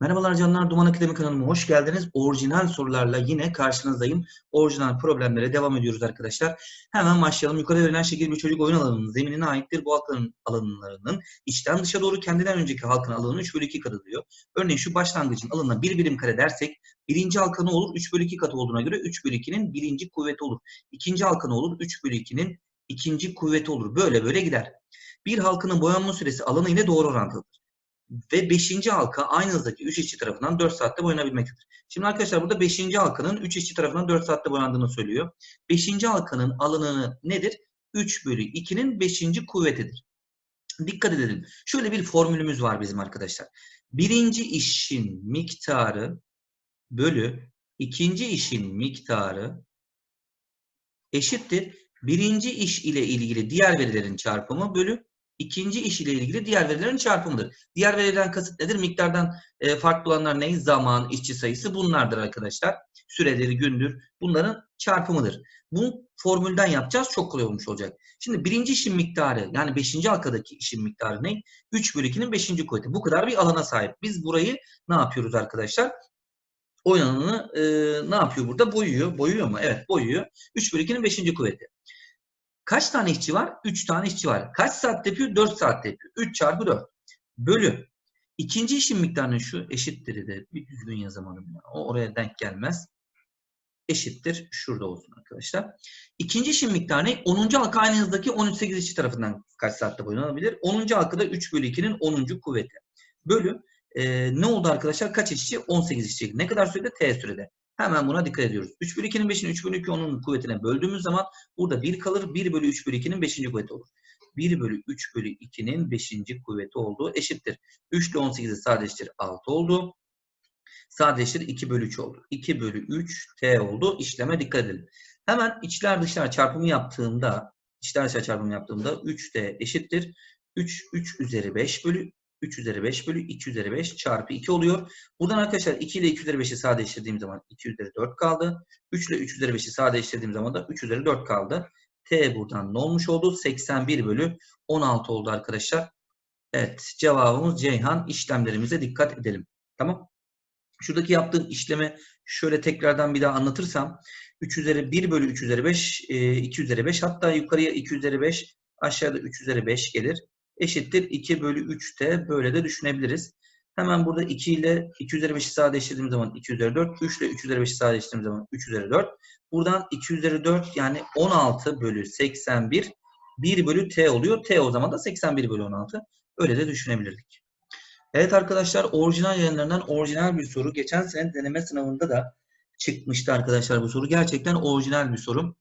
Merhabalar canlar, Duman Akademi kanalıma hoş geldiniz. Orijinal sorularla yine karşınızdayım. Orijinal problemlere devam ediyoruz arkadaşlar. Hemen başlayalım. Yukarıda verilen şekil bir çocuk oyun alanının zeminine aittir. Bu halkın alanlarının içten dışa doğru kendinden önceki halkın alanının 3 bölü 2 katı diyor. Örneğin şu başlangıcın alanına 1 birim kare dersek birinci halka ne olur? 3 bölü 2 katı olduğuna göre 3 bölü 2'nin birinci kuvveti olur. İkinci halka ne olur? 3 bölü 2'nin ikinci kuvveti olur. Böyle böyle gider. Bir halkının boyanma süresi alanı ile doğru orantılıdır ve 5. halka aynı hızdaki 3 işçi tarafından 4 saatte boyanabilmektedir. Şimdi arkadaşlar burada 5. halkanın 3 işçi tarafından 4 saatte boyandığını söylüyor. 5. halkanın alanı nedir? 3 bölü 2'nin 5. kuvvetidir. Dikkat edelim. Şöyle bir formülümüz var bizim arkadaşlar. Birinci işin miktarı bölü ikinci işin miktarı eşittir. Birinci iş ile ilgili diğer verilerin çarpımı bölü ikinci iş ile ilgili diğer verilerin çarpımıdır. Diğer verilerden kasıt nedir? Miktardan e, farklı olanlar ne? Zaman, işçi sayısı bunlardır arkadaşlar. Süreleri, gündür. Bunların çarpımıdır. Bu formülden yapacağız. Çok kolay olmuş olacak. Şimdi birinci işin miktarı yani beşinci halkadaki işin miktarı ne? 3 bölü 2'nin beşinci kuvveti. Bu kadar bir alana sahip. Biz burayı ne yapıyoruz arkadaşlar? Oyun alanını e, ne yapıyor burada? Boyuyor. Boyuyor mu? Evet boyuyor. 3 bölü 2'nin beşinci kuvveti. Kaç tane işçi var? 3 tane işçi var. Kaç saat yapıyor? 4 saat yapıyor. 3 çarpı 4. Bölü. İkinci işin miktarının şu eşittir de bir düzgün yazamadım. Ya. O oraya denk gelmez. Eşittir. Şurada olsun arkadaşlar. İkinci işin miktarı ne? 10. halka aynı hızdaki 13-8 işçi tarafından kaç saatte boyanabilir? 10. halkada 3 bölü 2'nin 10. kuvveti. Bölü. E, ne oldu arkadaşlar? Kaç işçi? 18 işçi. Ne kadar sürede? T sürede. Hemen buna dikkat ediyoruz. 3 bölü 2'nin 5'ini 3 bölü 2 onun kuvvetine böldüğümüz zaman burada 1 kalır. 1 bölü 3 bölü 2'nin 5. kuvveti olur. 1 bölü 3 bölü 2'nin 5. kuvveti olduğu eşittir. 3 ile 18'i sadeleştir 6 oldu. Sadeleştir 2 bölü 3 oldu. 2 bölü 3 T oldu. İşleme dikkat edelim. Hemen içler dışlar çarpımı yaptığımda içler dışlar çarpımı yaptığımda 3 T eşittir. 3, 3 üzeri 5 bölü 3 üzeri 5 bölü 2 üzeri 5 çarpı 2 oluyor. Buradan arkadaşlar 2 ile 2 üzeri 5'i sadeleştirdiğim zaman 2 üzeri 4 kaldı. 3 ile 3 üzeri 5'i sadeleştirdiğim zaman da 3 üzeri 4 kaldı. T buradan ne olmuş oldu? 81 bölü 16 oldu arkadaşlar. Evet cevabımız Ceyhan. İşlemlerimize dikkat edelim. Tamam. Şuradaki yaptığım işlemi şöyle tekrardan bir daha anlatırsam 3 üzeri 1 bölü 3 üzeri 5 2 üzeri 5 hatta yukarıya 2 üzeri 5 aşağıda 3 üzeri 5 gelir eşittir 2 bölü 3'te böyle de düşünebiliriz. Hemen burada 2 ile 2 üzeri 5'i sadeleştirdiğimiz zaman 2 üzeri 4. 3 ile 3 üzeri 5'i sadeleştirdiğimiz zaman 3 üzeri 4. Buradan 2 üzeri 4 yani 16 bölü 81 1 bölü t oluyor. T o zaman da 81 bölü 16. Öyle de düşünebilirdik. Evet arkadaşlar orijinal yayınlarından orijinal bir soru. Geçen sene deneme sınavında da çıkmıştı arkadaşlar bu soru. Gerçekten orijinal bir soru.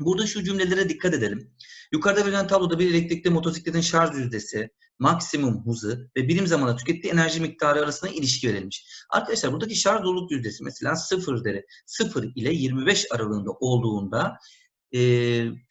Burada şu cümlelere dikkat edelim. Yukarıda verilen tabloda bir elektrikli motosikletin şarj yüzdesi, maksimum hızı ve birim zamanda tükettiği enerji miktarı arasında ilişki verilmiş. Arkadaşlar buradaki şarj doluluk yüzdesi mesela 0 deri 0 ile 25 aralığında olduğunda e,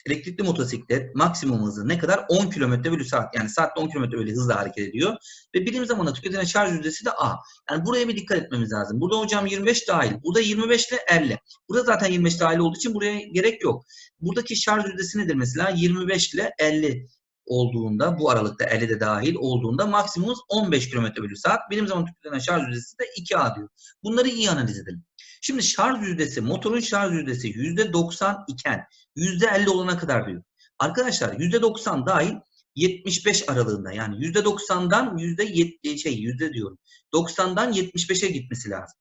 elektrikli motosiklet maksimum hızı ne kadar? 10 km bölü saat. Yani saatte 10 km bölü hızla hareket ediyor. Ve birim zamanda tüketilen şarj yüzdesi de A. Yani buraya bir dikkat etmemiz lazım. Burada hocam 25 dahil. Burada 25 ile 50. Burada zaten 25 dahil olduğu için buraya gerek yok. Buradaki şarj yüzdesi nedir mesela? 25 ile 50 olduğunda, bu aralıkta 50 de dahil olduğunda maksimum 15 km bölü saat. Birim zaman tüketilen şarj yüzdesi de 2A diyor. Bunları iyi analiz edelim. Şimdi şarj yüzdesi, motorun şarj yüzdesi %90 iken %50 olana kadar diyor. Arkadaşlar %90 dahil 75 aralığında yani %90'dan %70 şey yüzde diyorum. 90'dan 75'e gitmesi lazım.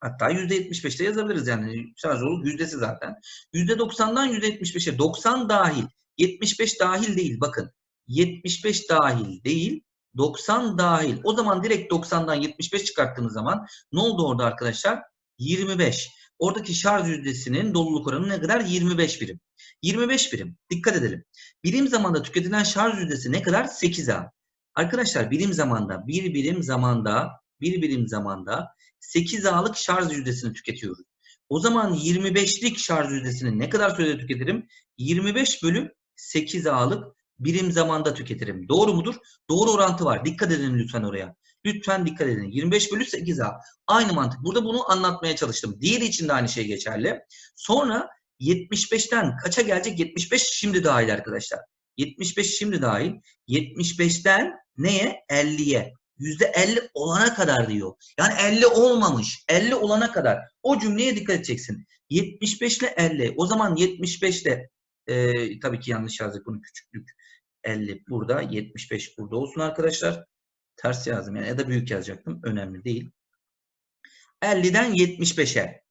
Hatta %75'te yazabiliriz yani şarj olup yüzdesi zaten. %90'dan %75'e 90 dahil 75 dahil değil bakın. 75 dahil değil 90 dahil. O zaman direkt 90'dan 75 çıkarttığımız zaman ne oldu orada arkadaşlar? 25. Oradaki şarj yüzdesinin doluluk oranı ne kadar? 25 birim. 25 birim. Dikkat edelim. Birim zamanda tüketilen şarj yüzdesi ne kadar? 8A. Arkadaşlar birim zamanda, bir birim zamanda, bir birim zamanda 8A'lık şarj yüzdesini tüketiyoruz. O zaman 25'lik şarj yüzdesini ne kadar sürede tüketirim? 25 bölü 8A'lık birim zamanda tüketirim. Doğru mudur? Doğru orantı var. Dikkat edin lütfen oraya. Lütfen dikkat edin. 25 bölü 8A. Aynı mantık. Burada bunu anlatmaya çalıştım. Diğeri için de aynı şey geçerli. Sonra 75'ten kaça gelecek? 75 şimdi dahil arkadaşlar. 75 şimdi dahil. 75'ten neye? 50'ye. %50 olana kadar diyor. Yani 50 olmamış. 50 olana kadar. O cümleye dikkat edeceksin. 75 ile 50. O zaman 75 ile e, tabii ki yanlış yazdık bunu küçüklük. 50 burada. 75 burada olsun arkadaşlar. Ters yazdım yani ya da büyük yazacaktım. Önemli değil. 50'den 75'e.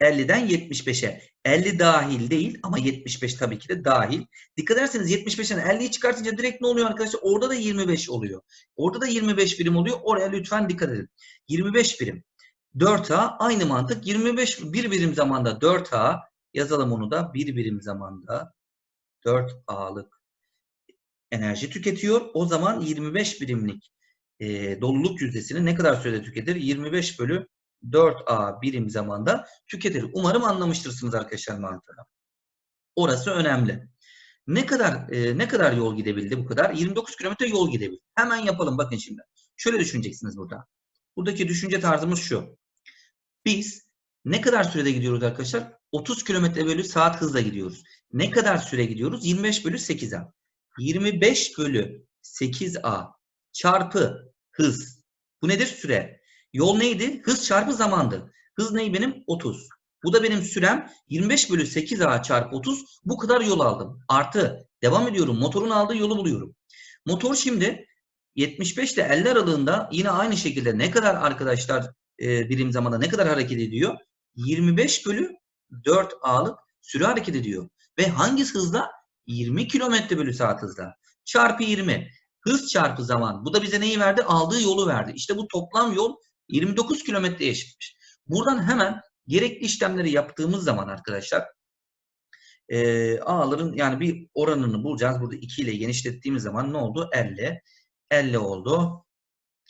50'den 75'e. 50 dahil değil ama 75 tabii ki de dahil. Dikkat ederseniz 75'ten 50'yi çıkartınca direkt ne oluyor arkadaşlar? Orada da 25 oluyor. Orada da 25 birim oluyor. Oraya lütfen dikkat edin. 25 birim. 4A aynı mantık. 25 bir birim zamanda 4A yazalım onu da. Bir birim zamanda 4A'lık enerji tüketiyor. O zaman 25 birimlik e, doluluk yüzdesini ne kadar sürede tüketir? 25 bölü 4A birim zamanda tüketir. Umarım anlamıştırsınız arkadaşlar mantığını. Orası önemli. Ne kadar e, ne kadar yol gidebildi bu kadar? 29 kilometre yol gidebildi. Hemen yapalım bakın şimdi. Şöyle düşüneceksiniz burada. Buradaki düşünce tarzımız şu. Biz ne kadar sürede gidiyoruz arkadaşlar? 30 kilometre bölü saat hızla gidiyoruz. Ne kadar süre gidiyoruz? 25 bölü 8A. 25 bölü 8A çarpı hız. Bu nedir? Süre. Yol neydi? Hız çarpı zamandı. Hız ney benim? 30. Bu da benim sürem 25 bölü 8A çarpı 30. Bu kadar yol aldım. Artı devam ediyorum. Motorun aldığı yolu buluyorum. Motor şimdi 75 ile 50 aralığında yine aynı şekilde ne kadar arkadaşlar e, birim zamanda ne kadar hareket ediyor? 25 bölü 4A'lık süre hareket ediyor. Ve hangi hızla? 20 kilometre bölü saat hızla. Çarpı 20. Hız çarpı zaman. Bu da bize neyi verdi? Aldığı yolu verdi. İşte bu toplam yol 29 kilometreye eşitmiş. Buradan hemen gerekli işlemleri yaptığımız zaman arkadaşlar e, A'ların yani bir oranını bulacağız. Burada 2 ile genişlettiğimiz zaman ne oldu? 50. 50 oldu.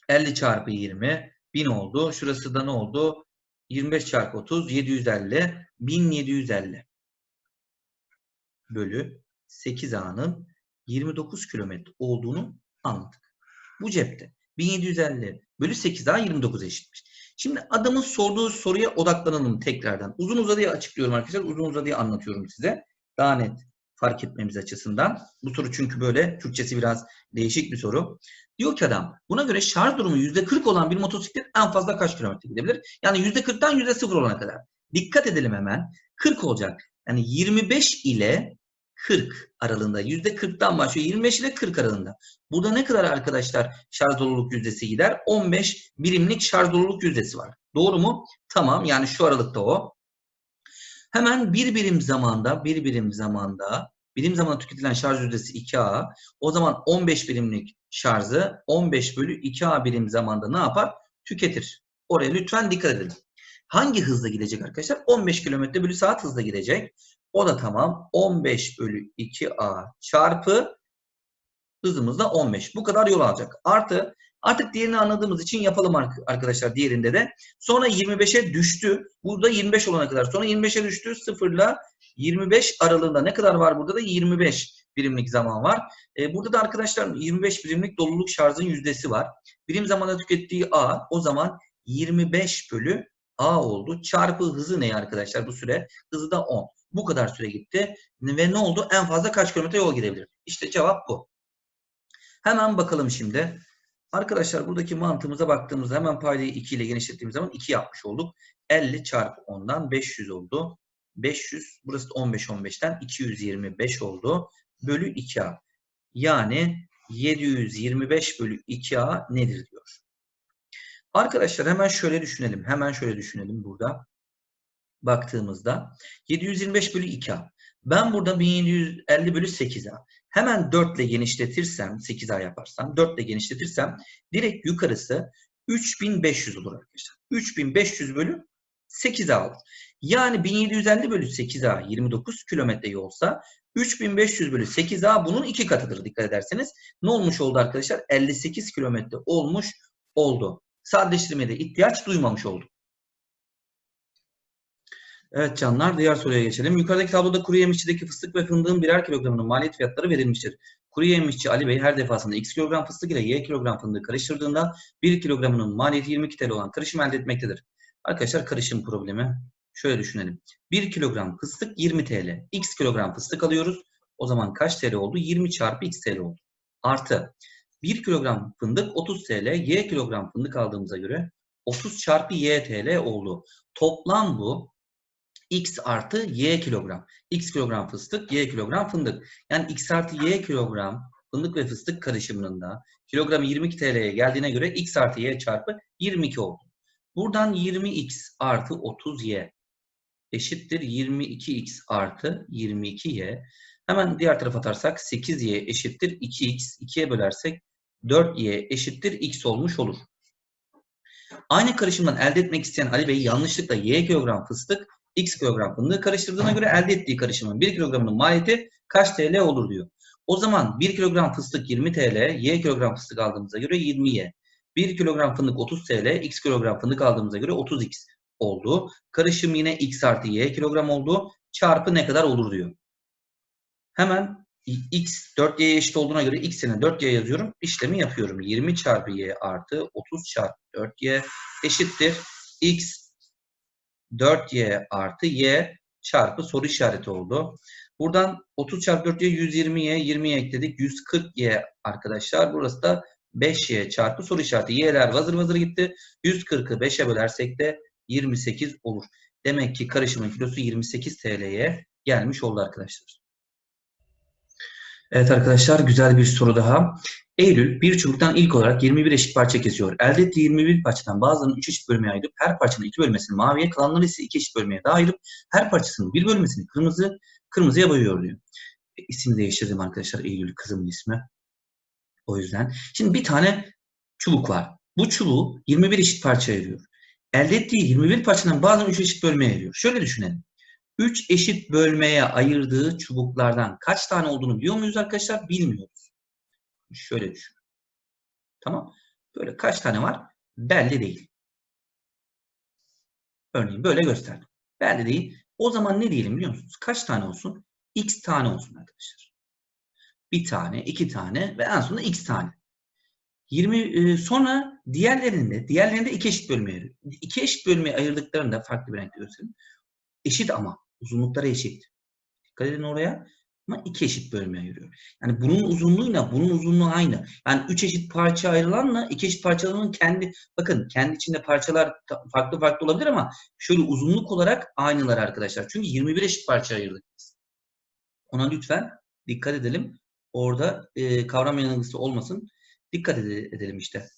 50 çarpı 20. 1000 oldu. Şurası da ne oldu? 25 çarpı 30. 750. 1750 bölü 8A'nın 29 kilometre olduğunu anladık. Bu cepte. 1750 bölü 8A 29 eşitmiş. Şimdi adamın sorduğu soruya odaklanalım tekrardan. Uzun uzadıya açıklıyorum arkadaşlar. Uzun uzadıya anlatıyorum size. Daha net fark etmemiz açısından. Bu soru çünkü böyle Türkçesi biraz değişik bir soru. Diyor ki adam buna göre şarj durumu %40 olan bir motosiklet en fazla kaç kilometre gidebilir? Yani %40'tan %0 olana kadar. Dikkat edelim hemen. 40 olacak. Yani 25 ile 40 aralığında. %40'dan başlıyor. 25 ile 40 aralığında. Burada ne kadar arkadaşlar şarj doluluk yüzdesi gider? 15 birimlik şarj doluluk yüzdesi var. Doğru mu? Tamam. Yani şu aralıkta o. Hemen bir birim zamanda, bir birim zamanda, birim zamanda tüketilen şarj yüzdesi 2A. O zaman 15 birimlik şarjı 15 bölü 2A birim zamanda ne yapar? Tüketir. Oraya lütfen dikkat edin. Hangi hızla gidecek arkadaşlar? 15 km bölü saat hızla gidecek. O da tamam. 15 bölü 2A çarpı hızımız da 15. Bu kadar yol alacak. Artı artık diğerini anladığımız için yapalım arkadaşlar diğerinde de. Sonra 25'e düştü. Burada 25 olana kadar. Sonra 25'e düştü. 0 ile 25 aralığında ne kadar var burada da 25 birimlik zaman var. Ee, burada da arkadaşlar 25 birimlik doluluk şarjın yüzdesi var. Birim zamanda tükettiği A o zaman 25 bölü A oldu. Çarpı hızı ne arkadaşlar bu süre? Hızı da 10. Bu kadar süre gitti. Ve ne oldu? En fazla kaç kilometre yol gidebilir? İşte cevap bu. Hemen bakalım şimdi. Arkadaşlar buradaki mantığımıza baktığımızda hemen paydayı 2 ile genişlettiğimiz zaman 2 yapmış olduk. 50 çarpı 10'dan 500 oldu. 500 burası da 15 15'ten 225 oldu. Bölü 2A. Yani 725 bölü 2A nedir diyor. Arkadaşlar hemen şöyle düşünelim. Hemen şöyle düşünelim burada. Baktığımızda 725 bölü 2A. Ben burada 1750 bölü 8A. Hemen 4 ile genişletirsem, 8A yaparsam, 4 ile genişletirsem direkt yukarısı 3500 olur arkadaşlar. 3500 bölü 8A olur. Yani 1750 bölü 8A 29 kilometre yolsa 3500 bölü 8A bunun iki katıdır dikkat ederseniz. Ne olmuş oldu arkadaşlar? 58 kilometre olmuş oldu. Sadeleştirmeye de ihtiyaç duymamış olduk. Evet canlar diğer soruya geçelim. Yukarıdaki tabloda kuru yemişçideki fıstık ve fındığın birer kilogramının maliyet fiyatları verilmiştir. Kuru yemişçi Ali Bey her defasında x kilogram fıstık ile y kilogram fındığı karıştırdığında 1 kilogramının maliyeti 22 TL olan karışım elde etmektedir. Arkadaşlar karışım problemi. Şöyle düşünelim. 1 kilogram fıstık 20 TL. X kilogram fıstık alıyoruz. O zaman kaç TL oldu? 20 çarpı x TL oldu. Artı 1 kilogram fındık 30 TL, Y kilogram fındık aldığımıza göre 30 çarpı Y TL oldu. Toplam bu X artı Y kilogram. X kilogram fıstık, Y kilogram fındık. Yani X artı Y kilogram fındık ve fıstık karışımında kilogramı 22 TL'ye geldiğine göre X artı Y çarpı 22 oldu. Buradan 20X artı 30Y eşittir 22X artı 22Y. Hemen diğer tarafa atarsak 8Y eşittir 2X. 2'ye bölersek 4Y eşittir X olmuş olur. Aynı karışımdan elde etmek isteyen Ali Bey yanlışlıkla Y kilogram fıstık, X kilogram fındığı karıştırdığına göre elde ettiği karışımın 1 kilogramının maliyeti kaç TL olur diyor. O zaman 1 kilogram fıstık 20 TL, Y kilogram fıstık aldığımıza göre 20Y. 1 kilogram fındık 30 TL, X kilogram fındık aldığımıza göre 30X oldu. Karışım yine X artı Y kilogram oldu. Çarpı ne kadar olur diyor. Hemen X 4Y'ye eşit olduğuna göre X'ine 4Y yazıyorum. İşlemi yapıyorum. 20 çarpı Y artı 30 çarpı 4Y eşittir. X 4Y artı Y çarpı soru işareti oldu. Buradan 30 çarpı 4Y 120Y 20'ye ekledik. 140Y arkadaşlar. Burası da 5Y çarpı soru işareti. Y'ler vazır vazır gitti. 140'ı 5'e bölersek de 28 olur. Demek ki karışımın kilosu 28 TL'ye gelmiş oldu arkadaşlar. Evet arkadaşlar güzel bir soru daha. Eylül bir çubuktan ilk olarak 21 eşit parça kesiyor. Elde ettiği 21 parçadan bazılarını 3 eşit bölmeye ayırıp her parçanın 2 bölmesini maviye kalanları ise 2 eşit bölmeye daha ayırıp her parçasının bir bölmesini kırmızı kırmızıya boyuyor diyor. E, isim değiştirdim arkadaşlar Eylül kızımın ismi. O yüzden. Şimdi bir tane çubuk var. Bu çubuğu 21 eşit parça ayırıyor. Elde ettiği 21 parçadan bazılarını 3 eşit bölmeye ayırıyor. Şöyle düşünelim. 3 eşit bölmeye ayırdığı çubuklardan kaç tane olduğunu biliyor muyuz arkadaşlar? Bilmiyoruz. Şöyle düşün. Tamam. Böyle kaç tane var? Belli değil. Örneğin böyle gösterdim. Belli değil. O zaman ne diyelim biliyor musunuz? Kaç tane olsun? X tane olsun arkadaşlar. Bir tane, iki tane ve en sonunda X tane. 20 e, sonra diğerlerinde diğerlerinde iki eşit bölmeye. İki eşit bölmeye ayırdıklarında farklı bir renkte göstereyim. Eşit ama uzunlukları eşit. Dikkat edin oraya. Ama iki eşit bölmeye ayırıyor. Yani bunun uzunluğuyla bunun uzunluğu aynı. Yani üç eşit parça ayrılanla iki eşit parçaların kendi bakın kendi içinde parçalar farklı farklı olabilir ama şöyle uzunluk olarak aynılar arkadaşlar. Çünkü 21 eşit parça ayırdık biz. Ona lütfen dikkat edelim. Orada e, kavram yanılgısı olmasın. Dikkat edelim işte.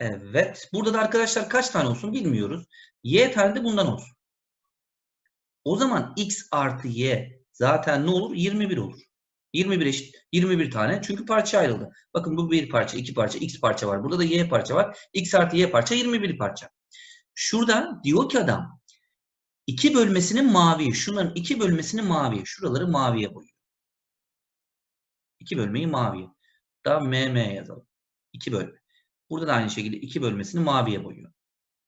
Evet. Burada da arkadaşlar kaç tane olsun bilmiyoruz. Y tane de bundan olsun. O zaman x artı y zaten ne olur? 21 olur. 21 eşit. 21 tane. Çünkü parça ayrıldı. Bakın bu bir parça, iki parça, x parça var. Burada da y parça var. x artı y parça 21 parça. Şurada diyor ki adam iki bölmesini mavi. Şunların iki bölmesini mavi. Şuraları maviye boyuyor. İki bölmeyi maviye. Daha mm yazalım. İki bölme. Burada da aynı şekilde iki bölmesini maviye boyuyor.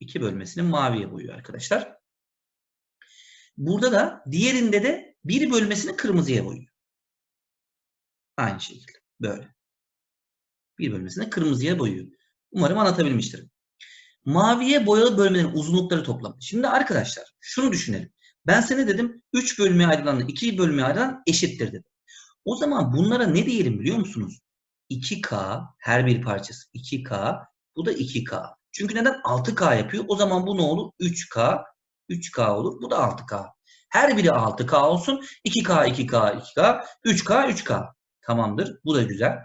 İki bölmesini maviye boyuyor arkadaşlar. Burada da diğerinde de bir bölmesini kırmızıya boyuyor. Aynı şekilde. Böyle. Bir bölmesini kırmızıya boyuyor. Umarım anlatabilmiştir. Maviye boyalı bölmelerin uzunlukları toplamı. Şimdi arkadaşlar şunu düşünelim. Ben sana dedim 3 bölmeye ayrılan 2 bölmeye ayrılan eşittir dedim. O zaman bunlara ne diyelim biliyor musunuz? 2K her bir parçası 2K bu da 2K. Çünkü neden? 6K yapıyor. O zaman bu ne olur? 3K 3K olur. Bu da 6K. Her biri 6K olsun. 2K, 2K, 2K, 3K, 3K. Tamamdır. Bu da güzel.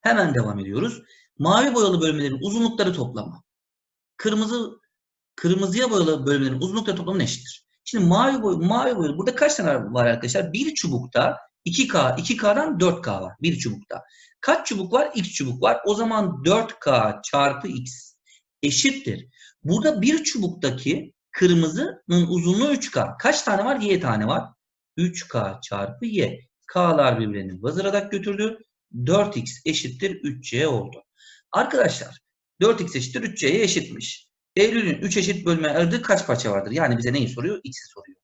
Hemen devam ediyoruz. Mavi boyalı bölmelerin uzunlukları toplamı. Kırmızı kırmızıya boyalı bölmelerin uzunlukları toplamı eşittir. Şimdi mavi boy mavi boyalı burada kaç tane var arkadaşlar? Bir çubukta 2K, 2K'dan 4K var. Bir çubukta. Kaç çubuk var? X çubuk var. O zaman 4K çarpı X eşittir. Burada bir çubuktaki Kırmızının uzunluğu 3K. Kaç tane var? Y tane var. 3K çarpı Y. K'lar birbirini vazırarak götürdü. 4X eşittir 3C oldu. Arkadaşlar 4X eşittir 3C'ye eşitmiş. Eylül'ün 3 eşit bölme ayırdığı kaç parça vardır? Yani bize neyi soruyor? X'i soruyor.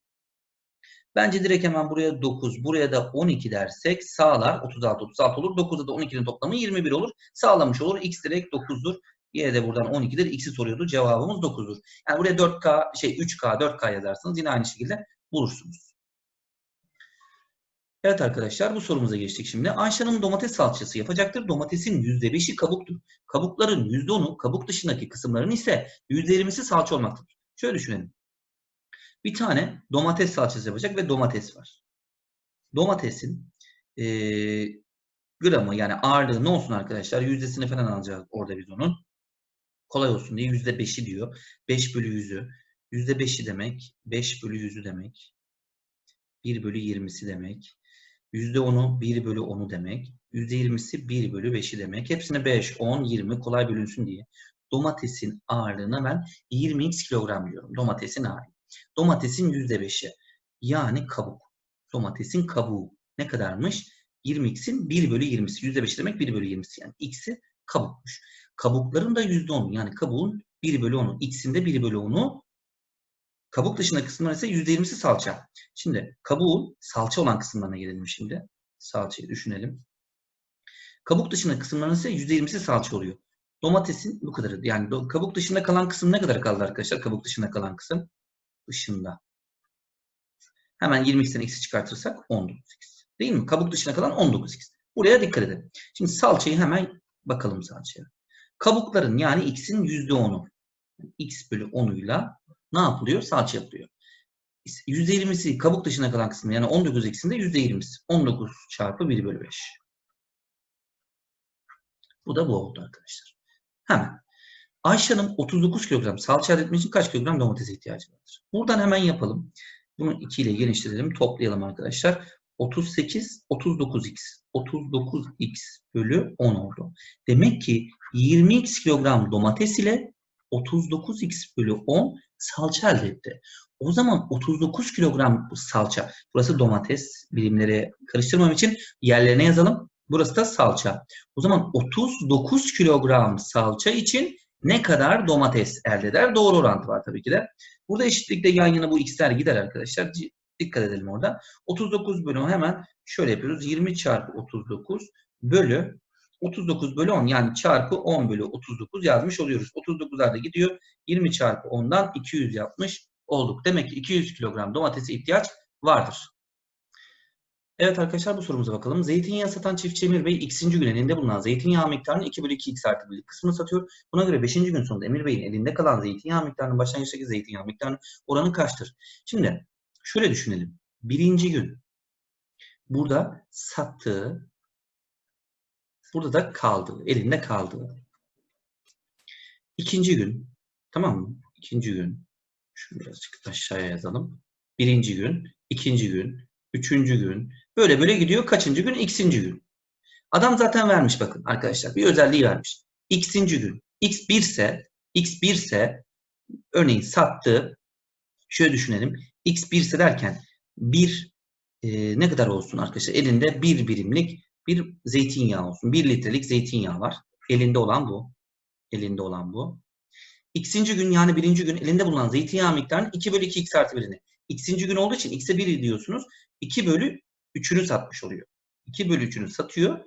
Bence direkt hemen buraya 9, buraya da 12 dersek sağlar 36, 36 olur. 9'da da 12'nin toplamı 21 olur. Sağlamış olur. X direkt 9'dur. Y de buradan 12'dir. X'i soruyordu. Cevabımız 9'dur. Yani buraya 4K, şey 3K, 4K yazarsınız. Yine aynı şekilde bulursunuz. Evet arkadaşlar bu sorumuza geçtik şimdi. Ayşe domates salçası yapacaktır. Domatesin %5'i kabuktur. Kabukların %10'u kabuk dışındaki kısımların ise %20'si salça olmaktadır. Şöyle düşünelim. Bir tane domates salçası yapacak ve domates var. Domatesin eee gramı yani ağırlığı ne olsun arkadaşlar? Yüzdesini falan alacağız orada biz onun. Kolay olsun diye %5'i diyor. 5 bölü 100'ü. %5'i demek. 5 bölü 100'ü demek. 1 bölü 20'si demek. %10'u 1 bölü 10'u demek. %20'si 1 bölü 5'i demek. Hepsine 5, 10, 20 kolay bölünsün diye. Domatesin ağırlığına ben 20x kilogram diyorum. Domatesin ağırlığı. Domatesin %5'i. Yani kabuk. Domatesin kabuğu. Ne kadarmış? 20x'in 1 bölü 20'si. %5 demek 1 bölü 20'si. Yani x'i kabukmuş. Kabukların da %10'u. Yani kabuğun 1 bölü 10'u. X'in de 1 bölü 10'u. Kabuk dışında kısımlar ise %20'si salça. Şimdi kabuğun salça olan kısımlarına gelelim şimdi. Salçayı düşünelim. Kabuk dışında kısımların ise %20'si salça oluyor. Domatesin bu kadarı. Yani kabuk dışında kalan kısım ne kadar kaldı arkadaşlar? Kabuk dışında kalan kısım dışında. Hemen 20x'ten x'i çıkartırsak 19x. Değil mi? Kabuk dışına kalan 19x. Buraya dikkat edin. Şimdi salçayı hemen bakalım salçaya. Kabukların yani x'in %10'u. x bölü 10'uyla ne yapılıyor? Salça yapılıyor. %20'si kabuk dışına kalan kısmı yani 19x'in de %20'si. 19 çarpı 1 bölü 5. Bu da bu oldu arkadaşlar. Hemen. Ayşe Hanım 39 kilogram salça elde etmek için kaç kilogram domates ihtiyacı vardır? Buradan hemen yapalım. Bunu 2 ile genişletelim. Toplayalım arkadaşlar. 38, 39x. 39x bölü 10 oldu. Demek ki 20x kilogram domates ile 39x bölü 10 salça elde etti. O zaman 39 kilogram salça. Burası domates. Birimleri karıştırmam için yerlerine yazalım. Burası da salça. O zaman 39 kilogram salça için ne kadar domates elde eder? Doğru orantı var tabii ki de. Burada eşitlikte yan yana bu x'ler gider arkadaşlar. Dikkat edelim orada. 39 bölü 10 hemen şöyle yapıyoruz. 20 çarpı 39 bölü 39 bölü 10 yani çarpı 10 bölü 39 yazmış oluyoruz. 39'lar da gidiyor. 20 çarpı 10'dan 200 yapmış olduk. Demek ki 200 kilogram domatese ihtiyaç vardır. Evet arkadaşlar bu sorumuza bakalım. Zeytinyağı satan çiftçi Emir Bey x'inci gün elinde bulunan zeytinyağı miktarının 2 bölü 2x artı 1 kısmını satıyor. Buna göre 5. gün sonunda Emir Bey'in elinde kalan zeytinyağı miktarının başlangıçtaki zeytinyağı miktarının oranı kaçtır? Şimdi şöyle düşünelim. Birinci gün burada sattığı burada da kaldığı, elinde kaldığı. İkinci gün tamam mı? İkinci gün şunu birazcık aşağıya yazalım. Birinci gün, ikinci gün, üçüncü gün. Böyle böyle gidiyor. Kaçıncı gün? X'inci gün. Adam zaten vermiş bakın arkadaşlar. Bir özelliği vermiş. X'inci gün. X 1 ise X 1 ise örneğin sattı. Şöyle düşünelim. X 1 ise derken bir e, ne kadar olsun arkadaşlar? Elinde bir birimlik bir zeytinyağı olsun. Bir litrelik zeytinyağı var. Elinde olan bu. Elinde olan bu. X'inci gün yani birinci gün elinde bulunan zeytinyağı miktarının 2 bölü 2 x artı 1'ini. X'inci gün olduğu için x'e 1 diyorsunuz. 2 bölü 3'ünü satmış oluyor. 2 bölü 3'ünü satıyor.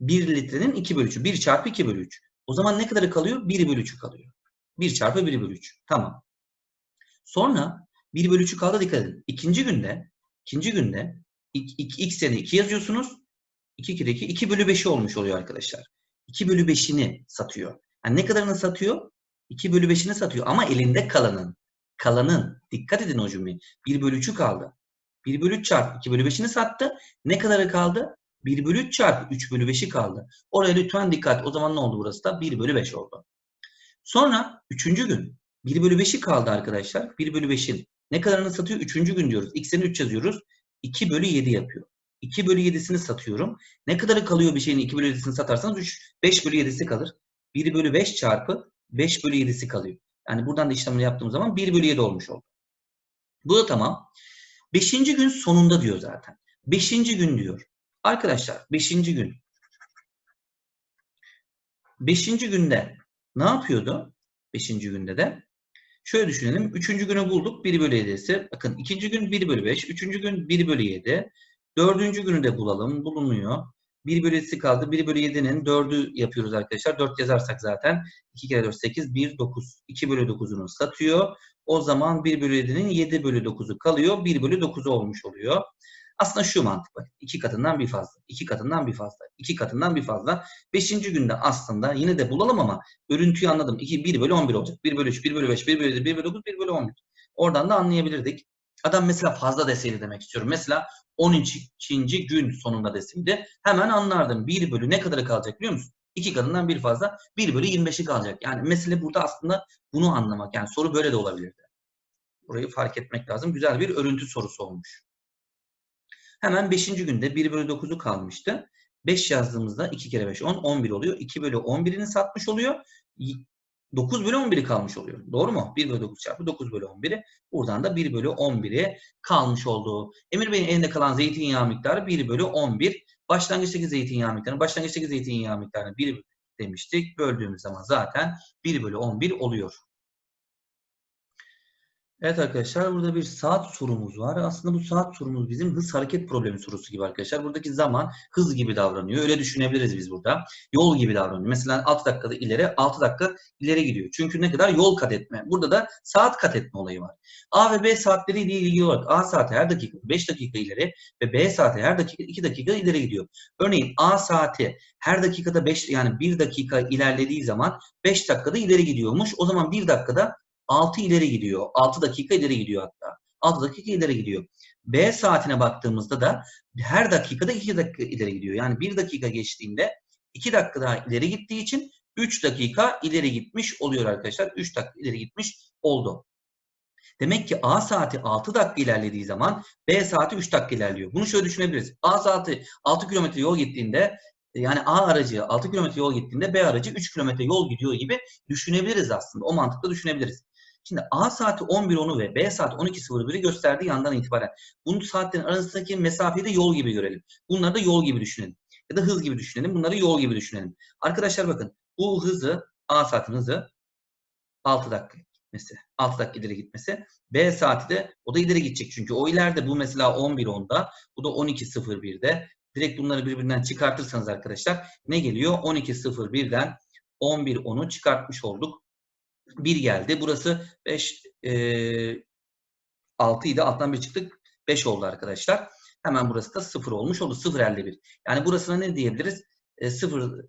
1 litrenin 2 bölü 3'ü. 1 çarpı 2 bölü 3. O zaman ne kadarı kalıyor? 1 bölü 3'ü kalıyor. 1 çarpı 1 bölü 3. Tamam. Sonra 1 bölü 3'ü kaldı dikkat edin. İkinci günde ikinci günde x, yerine 2 yazıyorsunuz. 2 kere 2 2 bölü 5'i olmuş oluyor arkadaşlar. 2 bölü 5'ini satıyor. Yani ne kadarını satıyor? 2 bölü 5'ini satıyor ama elinde kalanın. Kalanın. Dikkat edin o cümleyi. 1 bölü 3'ü kaldı. 1 bölü 3 çarpı 2 bölü 5'ini sattı. Ne kadarı kaldı? 1 bölü 3 çarpı 3 bölü 5'i kaldı. Oraya lütfen dikkat. O zaman ne oldu burası da? 1 bölü 5 oldu. Sonra 3. gün. 1 bölü 5'i kaldı arkadaşlar. 1 bölü 5'in ne kadarını satıyor? 3. gün diyoruz. X'ini 3 yazıyoruz. 2 bölü 7 yapıyor. 2 bölü 7'sini satıyorum. Ne kadarı kalıyor bir şeyin 2 bölü 7'sini satarsanız 3, 5 bölü 7'si kalır. 1 bölü 5 çarpı 5 bölü 7'si kalıyor. Yani buradan da işlemini yaptığım zaman 1 bölü 7 olmuş oldu. Bu da tamam. 5. gün sonunda diyor zaten. 5. gün diyor. Arkadaşlar 5. gün. 5. günde ne yapıyordu? 5. günde de şöyle düşünelim. 3. günü bulduk 1 bölü 7'si. Bakın 2. gün 1 bölü 5. 3. gün 1 bölü 7. 4. günü de bulalım. Bulunuyor. 1 bölü 7'si kaldı. 1 bölü 7'nin 4'ü yapıyoruz arkadaşlar. 4 yazarsak zaten 2 kere 4 8 1 9. 2 bölü 9'unu satıyor. O zaman 1 bölü 7'nin 7 bölü 9'u kalıyor. 1 bölü 9'u olmuş oluyor. Aslında şu mantık bak. iki katından bir fazla. iki katından bir fazla. iki katından bir fazla. Beşinci günde aslında yine de bulalım ama örüntüyü anladım. 2, 1 bölü 11 olacak. 1 bölü 3, 1 bölü 5, 1 bölü 7, 1 bölü 9, 1 bölü 11. Oradan da anlayabilirdik. Adam mesela fazla deseydi demek istiyorum. Mesela 12. gün sonunda deseydi hemen anlardım. 1 bölü ne kadarı kalacak biliyor musun? 2 katından bir fazla 1 bölü 25'i kalacak. Yani mesele burada aslında bunu anlamak. Yani soru böyle de olabilirdi. Burayı fark etmek lazım. Güzel bir örüntü sorusu olmuş. Hemen 5. günde 1 bölü 9'u kalmıştı. 5 yazdığımızda 2 kere 5 10, 11 oluyor. 2 bölü 11'ini satmış oluyor. 9 bölü 11'i kalmış oluyor. Doğru mu? 1 bölü 9 çarpı 9 bölü 11'i. Buradan da 1 bölü 11'i kalmış oldu. Emir Bey'in elinde kalan zeytinyağı miktarı 1 bölü 11. Başlangıçtaki zeytinyağı miktarı, başlangıçtaki zeytinyağı miktarını 1 demiştik. Böldüğümüz zaman zaten 1 bölü 11 oluyor. Evet arkadaşlar burada bir saat sorumuz var. Aslında bu saat sorumuz bizim hız hareket problemi sorusu gibi arkadaşlar. Buradaki zaman hız gibi davranıyor. Öyle düşünebiliriz biz burada. Yol gibi davranıyor. Mesela 6 dakikada ileri 6 dakika ileri gidiyor. Çünkü ne kadar yol kat etme. Burada da saat kat etme olayı var. A ve B saatleriyle ilgili olarak A saati her dakika 5 dakika ileri ve B saati her dakika 2 dakika ileri gidiyor. Örneğin A saati her dakikada 5 yani 1 dakika ilerlediği zaman 5 dakikada ileri gidiyormuş. O zaman 1 dakikada 6 ileri gidiyor. 6 dakika ileri gidiyor hatta. 6 dakika ileri gidiyor. B saatine baktığımızda da her dakikada 2 dakika ileri gidiyor. Yani 1 dakika geçtiğinde 2 dakika daha ileri gittiği için 3 dakika ileri gitmiş oluyor arkadaşlar. 3 dakika ileri gitmiş oldu. Demek ki A saati 6 dakika ilerlediği zaman B saati 3 dakika ilerliyor. Bunu şöyle düşünebiliriz. A saati 6 kilometre yol gittiğinde yani A aracı 6 kilometre yol gittiğinde B aracı 3 kilometre yol gidiyor gibi düşünebiliriz aslında. O mantıkla düşünebiliriz. Şimdi A saati 11.10'u ve B saati 12.01'i gösterdiği yandan itibaren bunun saatlerin arasındaki mesafeyi de yol gibi görelim. Bunları da yol gibi düşünelim. Ya da hız gibi düşünelim. Bunları yol gibi düşünelim. Arkadaşlar bakın bu hızı A saatin hızı 6 dakika gitmesi. 6 dakika ileri gitmesi. B saati de o da ileri gidecek. Çünkü o ileride bu mesela 11.10'da bu da 12.01'de. Direkt bunları birbirinden çıkartırsanız arkadaşlar ne geliyor? 12.01'den 11.10'u çıkartmış olduk. 1 geldi. Burası 5 e, 6 idi. Alttan bir çıktık. 5 oldu arkadaşlar. Hemen burası da 0 olmuş oldu. 0.51. Yani burasına ne diyebiliriz? E, 0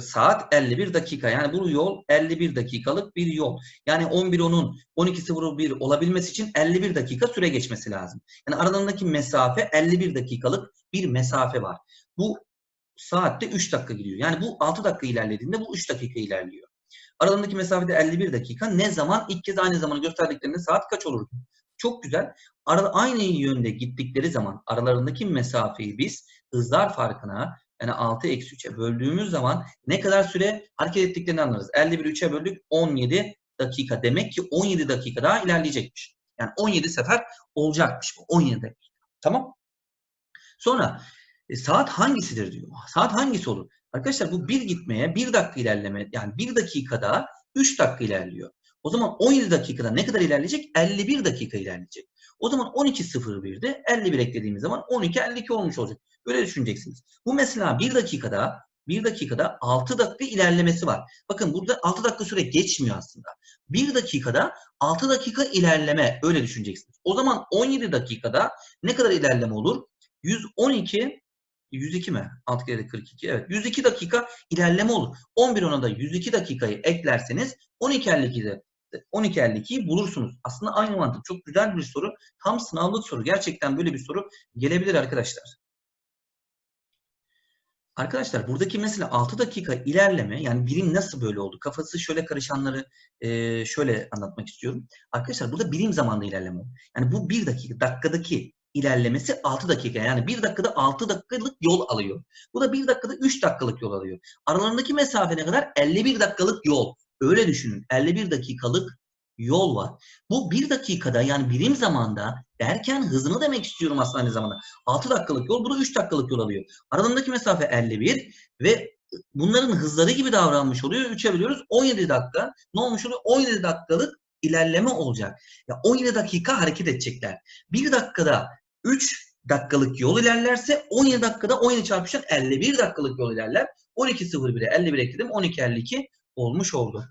saat 51 dakika. Yani bu yol 51 dakikalık bir yol. Yani 11.10'un 12.01 olabilmesi için 51 dakika süre geçmesi lazım. Yani aralarındaki mesafe 51 dakikalık bir mesafe var. Bu saatte 3 dakika gidiyor. Yani bu 6 dakika ilerlediğinde bu 3 dakika ilerliyor. Aralarındaki mesafede 51 dakika. Ne zaman? ilk kez aynı zamanı gösterdiklerinde saat kaç olurdu? Çok güzel. Arada aynı yönde gittikleri zaman aralarındaki mesafeyi biz hızlar farkına yani 6 eksi 3'e böldüğümüz zaman ne kadar süre hareket ettiklerini anlarız. 51'i 3'e böldük 17 dakika. Demek ki 17 dakika daha ilerleyecekmiş. Yani 17 sefer olacakmış bu. 17 dakika. Tamam. Sonra e, saat hangisidir diyor. Saat hangisi olur? Arkadaşlar bu bir gitmeye bir dakika ilerleme yani bir dakikada 3 dakika ilerliyor. O zaman 17 dakikada ne kadar ilerleyecek? 51 dakika ilerleyecek. O zaman 12.01'de 51 eklediğimiz zaman 12.52 olmuş olacak. Böyle düşüneceksiniz. Bu mesela bir dakikada bir dakikada 6 dakika ilerlemesi var. Bakın burada 6 dakika süre geçmiyor aslında. Bir dakikada 6 dakika ilerleme öyle düşüneceksiniz. O zaman 17 dakikada ne kadar ilerleme olur? 112 102 mi? 6 kere 42. Evet. 102 dakika ilerleme olur. 11 ona da 102 dakikayı eklerseniz 12 52'de 12 52'yi bulursunuz. Aslında aynı mantık. Çok güzel bir soru. Tam sınavlık soru. Gerçekten böyle bir soru gelebilir arkadaşlar. Arkadaşlar buradaki mesela 6 dakika ilerleme yani birim nasıl böyle oldu? Kafası şöyle karışanları e, şöyle anlatmak istiyorum. Arkadaşlar burada birim zamanda ilerleme. Yani bu 1 dakika dakikadaki ilerlemesi 6 dakika. Yani 1 dakikada 6 dakikalık yol alıyor. Bu da 1 dakikada 3 dakikalık yol alıyor. Aralarındaki mesafe ne kadar? 51 dakikalık yol. Öyle düşünün. 51 dakikalık yol var. Bu 1 dakikada yani birim zamanda derken hızını demek istiyorum aslında aynı zamanda. 6 dakikalık yol, bu da 3 dakikalık yol alıyor. Aralarındaki mesafe 51 ve bunların hızları gibi davranmış oluyor. 3'e bölüyoruz. 17 dakika. Ne olmuş oluyor? 17 dakikalık ilerleme olacak. Ya 17 dakika hareket edecekler. 1 dakikada 3 dakikalık yol ilerlerse 17 dakikada 17 çarpışan 51 dakikalık yol ilerler. 12.01'e 51 ekledim. 12.52 olmuş oldu.